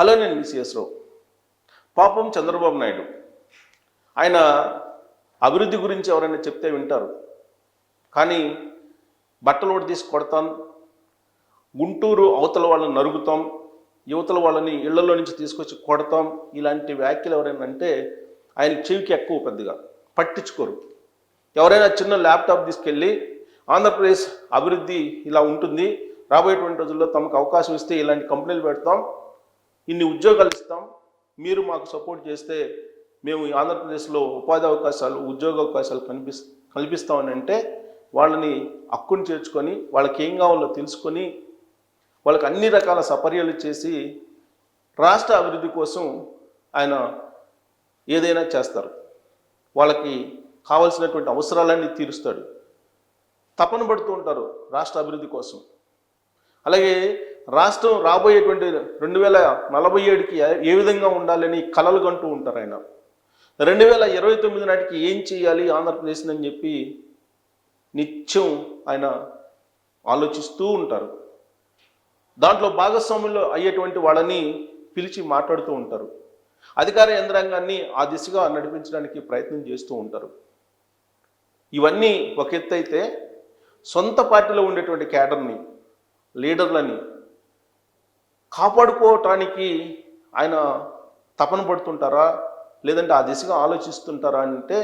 Hello నేను VCS రావు పాపం చంద్రబాబు నాయుడు. ఆయన అభివృద్ధి గురించి ఎవరైనా చెప్తే వింటారు. కానీ బట్టలు ఒకటి తీసి కొడతాం. గుంటూరు అవతల వాళ్ళని నరుగుతాం యువతల వాళ్ళని ఇళ్ళలో నుంచి తీసుకొచ్చి కొడతాం. ఇలాంటి వ్యాఖ్యలు ఎవరైనా అంటే ఆయన చెవికి ఎక్కువ పెద్దగా. పట్టించుకోరు. ఎవరైనా చిన్న ల్యాప్టాప్ తీసుకెళ్ళి ఆంధ్రప్రదేశ్ అభివృద్ధి ఇలా ఉంటుంది. రాబోయేటువంటి రోజుల్లో తమకు అవకాశం ఇస్తే ఇలాంటి కంపెనీలు పెడతాం. ఇన్ని ఉద్యోగాలు ఇస్తాం. మీరు మాకు సపోర్ట్ చేస్తే మేము ఈ ఆంధ్రప్రదేశ్లో ఉపాధి అవకాశాలు ఉద్యోగ అవకాశాలు కనిపిస్ కల్పిస్తామని అంటే వాళ్ళని హక్కును చేర్చుకొని వాళ్ళకి ఏం కావాలో తెలుసుకొని వాళ్ళకి అన్ని రకాల సపర్యలు చేసి రాష్ట్ర అభివృద్ధి కోసం ఆయన ఏదైనా చేస్తారు. వాళ్ళకి కావలసినటువంటి అవసరాలన్నీ తీరుస్తాడు. తపన పడుతూ ఉంటారు రాష్ట్ర అభివృద్ధి కోసం. అలాగే రాష్ట్రం రాబోయేటువంటి రెండు వేల నలభై ఏడుకి ఏ- విధంగా ఉండాలని కలలు కంటూ ఉంటారు ఆయన. రెండు వేల ఇరవై తొమ్మిది నాటికి ఏం చేయాలి ఆంధ్రప్రదేశ్ అని చెప్పి నిత్యం ఆయన ఆలోచిస్తూ ఉంటారు. దాంట్లో భాగస్వాములు అయ్యేటువంటి వాళ్ళని పిలిచి మాట్లాడుతూ ఉంటారు. అధికార యంత్రాంగాన్ని ఆ దిశగా నడిపించడానికి ప్రయత్నం చేస్తూ ఉంటారు. ఇవన్నీ ఒక ఎత్తు అయితే సొంత పార్టీలో ఉండేటువంటి క్యాడర్ని లీడర్లని కాపాడుకోవటానికి ఆయన తపన పడుతుంటారా? లేదంటే ఆ దిశగా ఆలోచిస్తుంటారా అంటే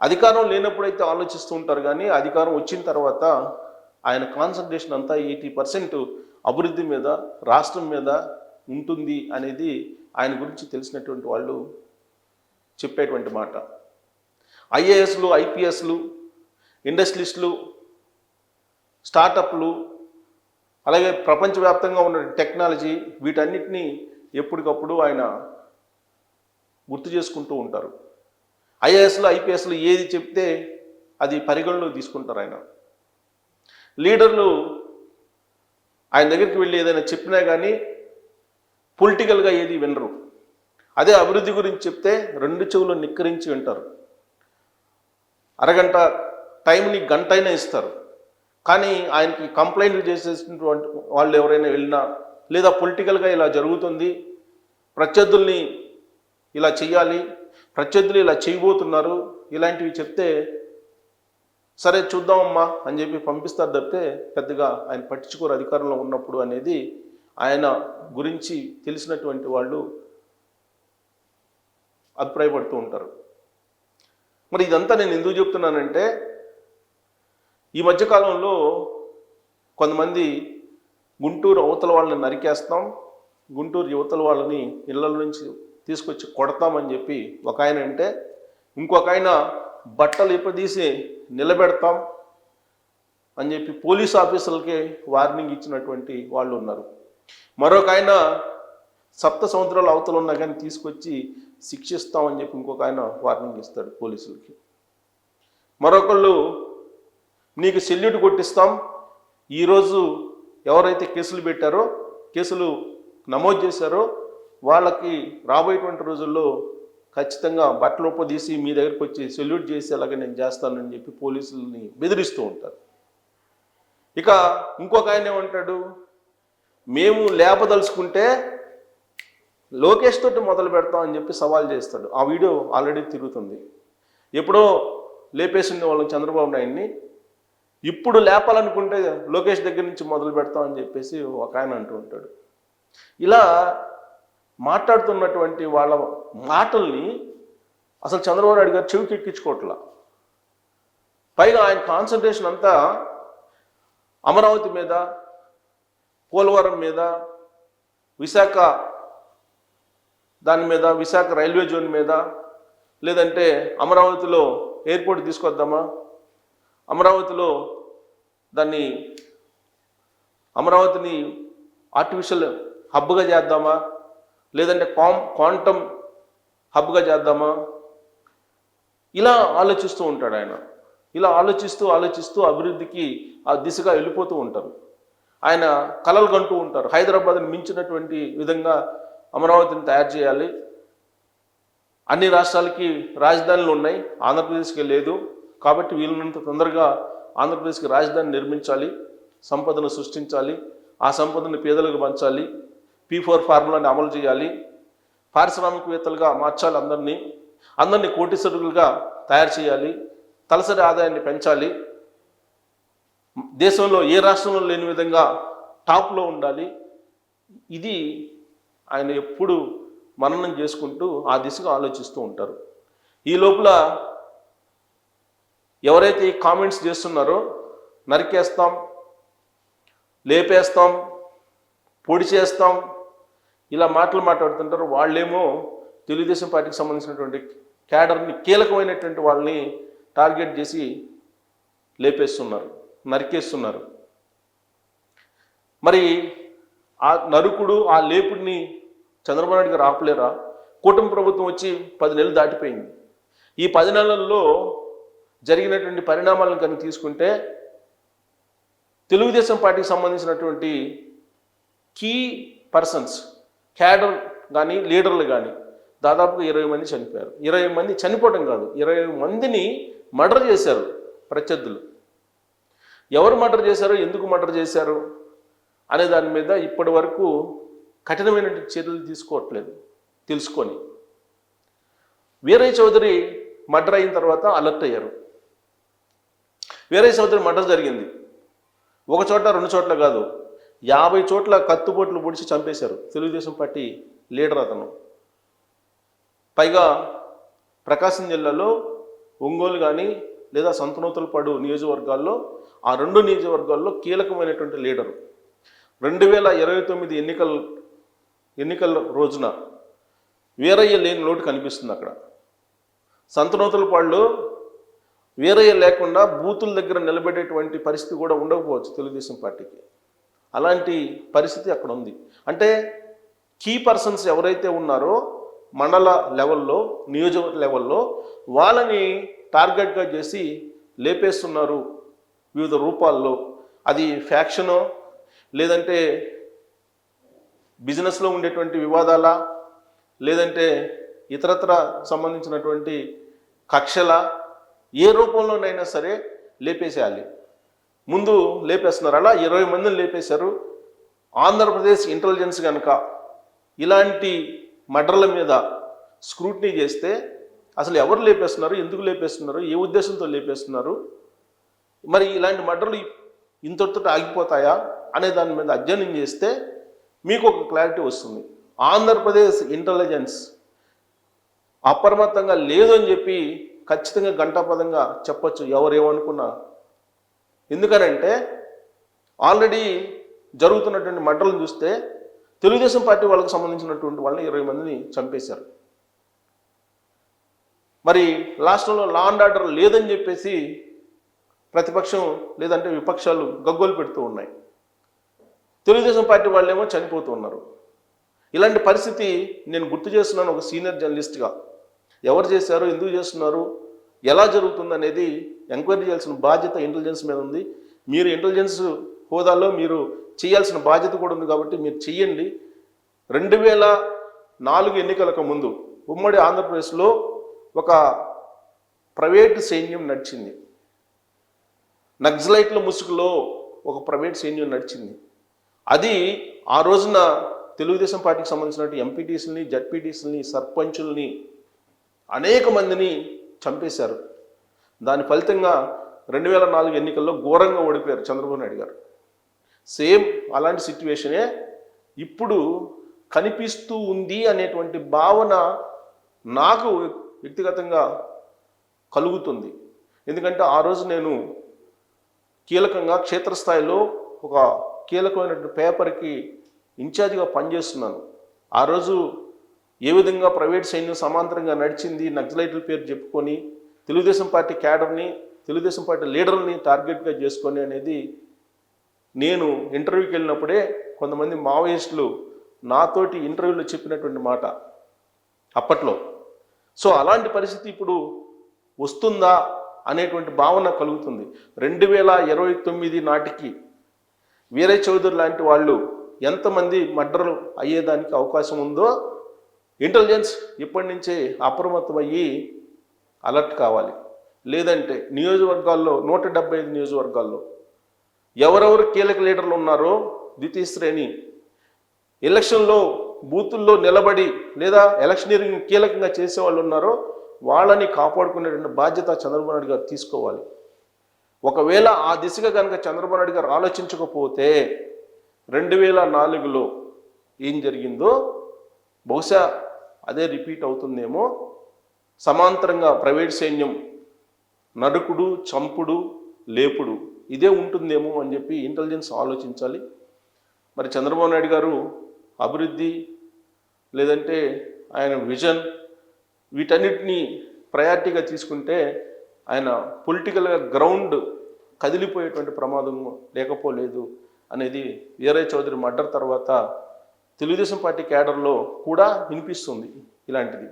అధికారం లేనప్పుడైతే ఆలోచిస్తూ ఉంటారు కానీ అధికారం వచ్చిన తర్వాత ఆయన కాన్సన్ట్రేషన్ అంతా ఎయిటీ పర్సెంట్ అభివృద్ధి మీద రాష్ట్రం మీద ఉంటుంది అనేది ఆయన గురించి తెలిసినటువంటి వాళ్ళు చెప్పేటువంటి మాట. ఐఏఎస్లు ఐపీఎస్లు ఇండస్ట్రీస్లు స్టార్టప్లు అలాగే ప్రపంచవ్యాప్తంగా ఉన్న టెక్నాలజీ వీటన్నిటినీ ఎప్పటికప్పుడు ఆయన గుర్తు చేసుకుంటూ ఉంటారు. ఐఏఎస్లు ఐపీఎస్లు ఏది చెప్తే అది పరిగణలోకి తీసుకుంటారు ఆయన. లీడర్లు ఆయన దగ్గరికి వెళ్ళి ఏదైనా చెప్పినా కానీ పొలిటికల్గా ఏది వినరు. అదే అభివృద్ధి గురించి చెప్తే రెండు చెవులు నిక్కరించి వింటారు. అరగంట టైంని గంట అయినా ఇస్తారు. కానీ ఆయనకి కంప్లైంట్ చేసేసినటువంటి వాళ్ళు ఎవరైనా వెళ్ళినా లేదా పొలిటికల్గా ఇలా జరుగుతుంది ప్రత్యర్థుల్ని ఇలా చేయాలి ప్రత్యర్థులు ఇలా చేయబోతున్నారు ఇలాంటివి చెప్తే సరే చూద్దామమ్మా అని చెప్పి పంపిస్తారు తప్పితే పెద్దగా ఆయన పట్టించుకోరు అధికారంలో ఉన్నప్పుడు అనేది ఆయన గురించి తెలిసినటువంటి వాళ్ళు అభిప్రాయపడుతూ ఉంటారు. మరి ఇదంతా నేను ఎందుకు చెప్తున్నానంటే ఈ మధ్యకాలంలో కొంతమంది గుంటూరు అవతల వాళ్ళని నరికేస్తాం గుంటూరు యువతల వాళ్ళని ఇళ్ళ నుంచి తీసుకొచ్చి కొడతామని చెప్పి ఒక ఆయన అంటే ఇంకొక ఆయన బట్టలు ఇప్పదీసి నిలబెడతాం అని చెప్పి పోలీస్ ఆఫీసర్లకే వార్నింగ్ ఇచ్చినటువంటి వాళ్ళు ఉన్నారు. మరొక ఆయన సప్త సముద్రాల అవతలు ఉన్నా కానీ తీసుకొచ్చి శిక్షిస్తామని చెప్పి ఇంకొక ఆయన వార్నింగ్ ఇస్తాడు పోలీసులకి. మరొకళ్ళు నీకు సెల్యూట్ కొట్టిస్తాం. ఈరోజు ఎవరైతే కేసులు పెట్టారో కేసులు నమోదు చేశారో వాళ్ళకి రాబోయేటువంటి రోజుల్లో ఖచ్చితంగా బట్టలు తీసి మీ దగ్గరికి వచ్చి సెల్యూట్ చేసేలాగా నేను చేస్తానని చెప్పి పోలీసుల్ని బెదిరిస్తూ ఉంటారు. ఇక ఇంకొక ఆయన ఏమంటాడు? మేము లేపదలుచుకుంటే లోకేష్ తోటి మొదలు పెడతాం అని చెప్పి సవాల్ చేస్తాడు. ఆ వీడియో ఆల్రెడీ తిరుగుతుంది. ఎప్పుడో లేపేసింది వాళ్ళని చంద్రబాబు నాయుడిని. ఇప్పుడు లేపాలనుకుంటే లోకేష్ దగ్గర నుంచి మొదలు పెడతాం అని చెప్పేసి ఒక ఆయన అంటూ ఉంటాడు. ఇలా మాట్లాడుతున్నటువంటి వాళ్ళ మాటల్ని అసలు చంద్రబాబు నాయుడు గారు చెవికి ఎక్కించుకోవట్లా? పైగా ఆయన కాన్సన్ట్రేషన్ అంతా అమరావతి మీద పోలవరం మీద విశాఖ దాని మీద విశాఖ రైల్వే జోన్ మీద లేదంటే అమరావతిలో ఎయిర్పోర్ట్ తీసుకొద్దామా? అమరావతిలో దాన్ని అమరావతిని ఆర్టిఫిషియల్ హబ్గా చేద్దామా? లేదంటే కామ్ క్వాంటమ్ హబ్గా చేద్దామా? ఇలా ఆలోచిస్తూ ఉంటాడు ఆయన. ఇలా ఆలోచిస్తూ ఆలోచిస్తూ అభివృద్ధికి ఆ దిశగా వెళ్ళిపోతూ ఉంటారు. ఆయన కలలు కంటూ ఉంటారు. హైదరాబాద్ని మించినటువంటి విధంగా అమరావతిని తయారు చేయాలి. అన్ని రాష్ట్రాలకి రాజధానులు ఉన్నాయి. ఆంధ్రప్రదేశ్కి లేదు. కాబట్టి వీలున్నంత తొందరగా ఆంధ్రప్రదేశ్కి రాజధాని నిర్మించాలి సంపదను సృష్టించాలి ఆ సంపదను పేదలకు పంచాలి పీ ఫోర్ ఫార్ములాని అమలు చేయాలి పారిశ్రామికవేత్తలుగా మార్చాలి అందరినీ అందరినీ కోటీశ్వరులుగా తయారు చేయాలి తలసరి ఆదాయాన్ని పెంచాలి దేశంలో ఏ రాష్ట్రంలో లేని విధంగా టాప్లో ఉండాలి. ఇది ఆయన ఎప్పుడు మననం చేసుకుంటూ ఆ దిశగా ఆలోచిస్తూ ఉంటారు. ఈ లోపల ఎవరైతే ఈ కామెంట్స్ చేస్తున్నారో నరికేస్తాం లేపేస్తాం పొడి చేస్తాం ఇలా మాటలు మాట్లాడుతుంటారు వాళ్ళేమో తెలుగుదేశం పార్టీకి సంబంధించినటువంటి క్యాడర్ని కీలకమైనటువంటి వాళ్ళని టార్గెట్ చేసి లేపేస్తున్నారు నరికేస్తున్నారు. మరి ఆ నరుకుడు ఆ లేపుడిని చంద్రబాబు నాయుడు గారు ఆపలేరా? కూటమి ప్రభుత్వం వచ్చి పది నెలలు దాటిపోయింది. ఈ పది నెలల్లో జరిగినటువంటి పరిణామాలను కనుక తీసుకుంటే తెలుగుదేశం పార్టీకి సంబంధించినటువంటి కీ పర్సన్స్ క్యాడర్ కానీ లీడర్లు కానీ దాదాపుగా ఇరవై మంది చనిపోయారు. ఇరవై మంది చనిపోవడం కాదు ఇరవై మందిని మర్డర్ చేశారు ప్రత్యర్థులు. ఎవరు మర్డర్ చేశారు ఎందుకు మర్డర్ చేశారు అనే దాని మీద ఇప్పటి వరకు కఠినమైనటువంటి చర్యలు తీసుకోవట్లేదు తెలుసుకొని. వీరయ్య చౌదరి మర్డర్ అయిన తర్వాత అలర్ట్ అయ్యారు. వీరయ్య చౌదరి మర్డర్ జరిగింది. ఒక చోట రెండు చోట్ల కాదు. యాభై చోట్ల కత్తుబొట్లు పొడిచి చంపేశారు. తెలుగుదేశం పార్టీ లీడర్ అతను. పైగా ప్రకాశం జిల్లాలో ఒంగోలు కానీ లేదా సంతనూతలపాడు నియోజకవర్గాల్లో ఆ రెండు నియోజకవర్గాల్లో కీలకమైనటువంటి లీడరు. రెండు వేల ఇరవై తొమ్మిది ఎన్నికల ఎన్నికల రోజున వీరయ్య లేని లోటు కనిపిస్తుంది అక్కడ. సంతనూతలపాడులో వీరయ్య లేకుండా బూతుల దగ్గర నిలబెట్టేటువంటి పరిస్థితి కూడా ఉండకపోవచ్చు తెలుగుదేశం పార్టీకి. అలాంటి పరిస్థితి అక్కడ ఉంది. అంటే కీ పర్సన్స్ ఎవరైతే ఉన్నారో మండల లెవెల్లో నియోజకవర్గ లెవెల్లో వాళ్ళని టార్గెట్గా చేసి లేపేస్తున్నారు వివిధ రూపాల్లో. అది ఫ్యాక్షనో లేదంటే బిజినెస్లో ఉండేటువంటి వివాదాల లేదంటే ఇతరత్ర సంబంధించినటువంటి కక్షల ఏ రూపంలోనైనా సరే లేపేసేయాలి. ముందు లేపేస్తున్నారు అలా ఇరవై మందిని లేపేశారు. ఆంధ్రప్రదేశ్ ఇంటెలిజెన్స్ కనుక ఇలాంటి మర్డర్ల మీద స్క్రూటినీ చేస్తే అసలు ఎవరు లేపేస్తున్నారు? ఎందుకు లేపేస్తున్నారు? ఏ ఉద్దేశంతో లేపేస్తున్నారు? మరి ఇలాంటి మర్డర్లు ఇంతటితో ఆగిపోతాయా అనే దాని మీద అధ్యయనం చేస్తే మీకు ఒక క్లారిటీ వస్తుంది. ఆంధ్రప్రదేశ్ ఇంటెలిజెన్స్ అప్రమత్తంగా లేదు అని చెప్పి ఖచ్చితంగా గంటాపదంగా చెప్పచ్చు. ఎవరు ఏమనుకున్నా ఎందుకనంటే ఆల్రెడీ జరుగుతున్నటువంటి మంటలను చూస్తే తెలుగుదేశం పార్టీ వాళ్ళకి సంబంధించినటువంటి వాళ్ళని ఇరవై మందిని చంపేశారు. మరి రాష్ట్రంలో లా అండ్ ఆర్డర్ లేదని చెప్పేసి ప్రతిపక్షం లేదంటే విపక్షాలు గగ్గోలు పెడుతూ ఉన్నాయి. తెలుగుదేశం పార్టీ వాళ్ళేమో చనిపోతూ ఉన్నారు. ఇలాంటి పరిస్థితి నేను గుర్తు చేస్తున్నాను ఒక సీనియర్ జర్నలిస్ట్గా. ఎవరు చేశారు ఎందుకు చేస్తున్నారు ఎలా జరుగుతుంది అనేది ఎంక్వైరీ చేయాల్సిన బాధ్యత ఇంటెలిజెన్స్ మీద ఉంది. మీరు ఇంటెలిజెన్స్ హోదాలో మీరు చేయాల్సిన బాధ్యత కూడా ఉంది కాబట్టి మీరు చెయ్యండి రెండు వేల నాలుగు ఎన్నికలకు ముందు ఉమ్మడి ఆంధ్రప్రదేశ్లో ఒక ప్రైవేట్ సైన్యం నడిచింది. నక్సలైట్ల ముసుగులో ఒక ప్రైవేట్ సైన్యం నడిచింది. అది ఆ రోజున తెలుగుదేశం పార్టీకి సంబంధించినటువంటి ఎంపీటీసీలని జడ్పీటీసీలని సర్పంచుల్ని అనేక మందిని చంపేశారు. దాని ఫలితంగా రెండు వేల నాలుగు ఎన్నికల్లో ఘోరంగా ఓడిపోయారు చంద్రబాబు నాయుడు గారు. సేమ్ అలాంటి సిచ్యువేషనే ఇప్పుడు కనిపిస్తూ ఉంది అనేటువంటి భావన నాకు వ్యక్తిగతంగా కలుగుతుంది. ఎందుకంటే ఆ రోజు నేను కీలకంగా క్షేత్రస్థాయిలో ఒక కీలకమైనటువంటి పేపర్కి ఇన్ఛార్జిగా పనిచేస్తున్నాను. ఆ రోజు ఏ విధంగా ప్రైవేట్ సైన్యం సమాంతరంగా నడిచింది నక్సలైట్ల పేరు చెప్పుకొని తెలుగుదేశం పార్టీ క్యాడర్ని తెలుగుదేశం పార్టీ లీడర్ని టార్గెట్గా చేసుకొని అనేది నేను ఇంటర్వ్యూకి వెళ్ళినప్పుడే కొంతమంది మావోయిస్టులు నాతోటి ఇంటర్వ్యూలో చెప్పినటువంటి మాట అప్పట్లో. సో అలాంటి పరిస్థితి ఇప్పుడు వస్తుందా అనేటువంటి భావన కలుగుతుంది. రెండు వేల ఇరవై తొమ్మిది నాటికి వీరయ్య చౌదరి లాంటి వాళ్ళు ఎంతమంది మర్డర్లు అయ్యేదానికి అవకాశం ఉందో ఇంటెలిజెన్స్ ఇప్పటి నుంచే అప్రమత్తమయ్యి అలర్ట్ కావాలి. లేదంటే నియోజకవర్గాల్లో నూట డెబ్బై ఐదు నియోజకవర్గాల్లో ఎవరెవరు కీలక లీడర్లు ఉన్నారో ద్వితీయ శ్రేణి ఎలక్షన్లో బూతుల్లో నిలబడి లేదా ఎలక్షనీరింగ్ కీలకంగా చేసే వాళ్ళు ఉన్నారో వాళ్ళని కాపాడుకునేటువంటి బాధ్యత చంద్రబాబు నాయుడు గారు తీసుకోవాలి. ఒకవేళ ఆ దిశగా కనుక చంద్రబాబు నాయుడు గారు ఆలోచించకపోతే రెండు వేల నాలుగులో ఏం జరిగిందో బహుశా అదే రిపీట్ అవుతుందేమో. సమాంతరంగా ప్రైవేట్ సైన్యం నడుకుడు చంపుడు లేపుడు ఇదే ఉంటుందేమో అని చెప్పి ఇంటెలిజెన్స్ ఆలోచించాలి. మరి చంద్రబాబు నాయుడు గారు అభివృద్ధి లేదంటే ఆయన విజన్ వీటన్నిటిని ప్రయారిటీగా తీసుకుంటే ఆయన పొలిటికల్గా గ్రౌండ్ కదిలిపోయేటువంటి ప్రమాదం లేకపోలేదు అనేది వీరయ్య చౌదరి మర్డర్ తర్వాత తెలుగుదేశం పార్టీ క్యాడర్లో కూడా వినిపిస్తుంది ఇలాంటిది.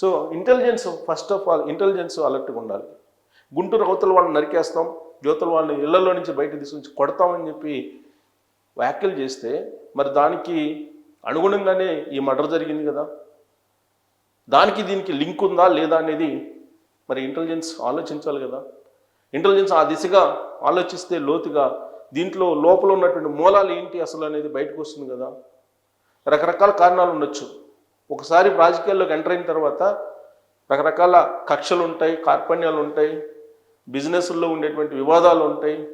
So intelligence first of all intelligence అలర్ట్గా ఉండాలి. గుంటూరు అవతల వాళ్ళని నరికేస్తాం యువతల వాళ్ళని ఇళ్ళలో నుంచి బయట తీసుకొచ్చి కొడతామని చెప్పి వ్యాఖ్యలు చేస్తే మరి దానికి అనుగుణంగానే ఈ మర్డర్ జరిగింది కదా. దానికి దీనికి లింక్ ఉందా లేదా అనేది మరి ఇంటెలిజెన్స్ ఆలోచించాలి కదా. ఇంటెలిజెన్స్ ఆ దిశగా ఆలోచిస్తే లోతుగా దీంట్లో లోపల ఉన్నటువంటి మూలాలు ఏంటి అసలు అనేది బయటకు వస్తుంది కదా. రకరకాల కారణాలు ఉండొచ్చు. ఒకసారి రాజకీయాల్లోకి ఎంటర్ అయిన తర్వాత రకరకాల కక్షలు ఉంటాయి కార్పణ్యాలు ఉంటాయి బిజినెస్లో ఉండేటువంటి వివాదాలు ఉంటాయి.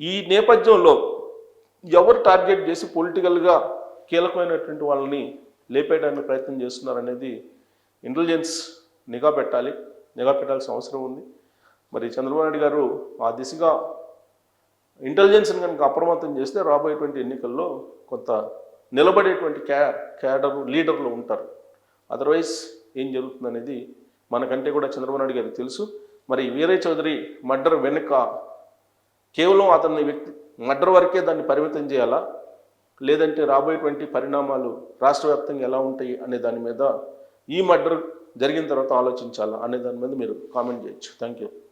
ఈ నేపథ్యంలో ఎవరు టార్గెట్ చేసి పొలిటికల్గా కీలకమైనటువంటి వాళ్ళని లేపేయడానికి ప్రయత్నం చేస్తున్నారనేది ఇంటెలిజెన్స్ నిఘా పెట్టాలి నిఘా పెట్టాల్సిన అవసరం ఉంది. మరి చంద్రబాబు నాయుడు గారు ఆ దిశగా ఇంటెలిజెన్స్ని కనుక అప్రమత్తం చేస్తే రాబోయేటువంటి ఎన్నికల్లో కొంత నిలబడేటువంటి క్యా క్యాడరు లీడర్లు ఉంటారు. అదర్వైజ్ ఏం జరుగుతుందనేది మనకంటే కూడా చంద్రబాబు నాయుడు గారికి తెలుసు. మరి వీరయ్య చౌదరి మర్డర్ వెనుక కేవలం అతన్ని వ్యక్తి మర్డర్ వరకే దాన్ని పరిమితం చేయాలా? లేదంటే రాబోయేటువంటి పరిణామాలు రాష్ట్ర వ్యాప్తంగా ఎలా ఉంటాయి అనే దాని మీద ఈ మర్డర్ జరిగిన తర్వాత ఆలోచించాలా అనే దాని మీద మీరు కామెంట్ చేయొచ్చు. Thank you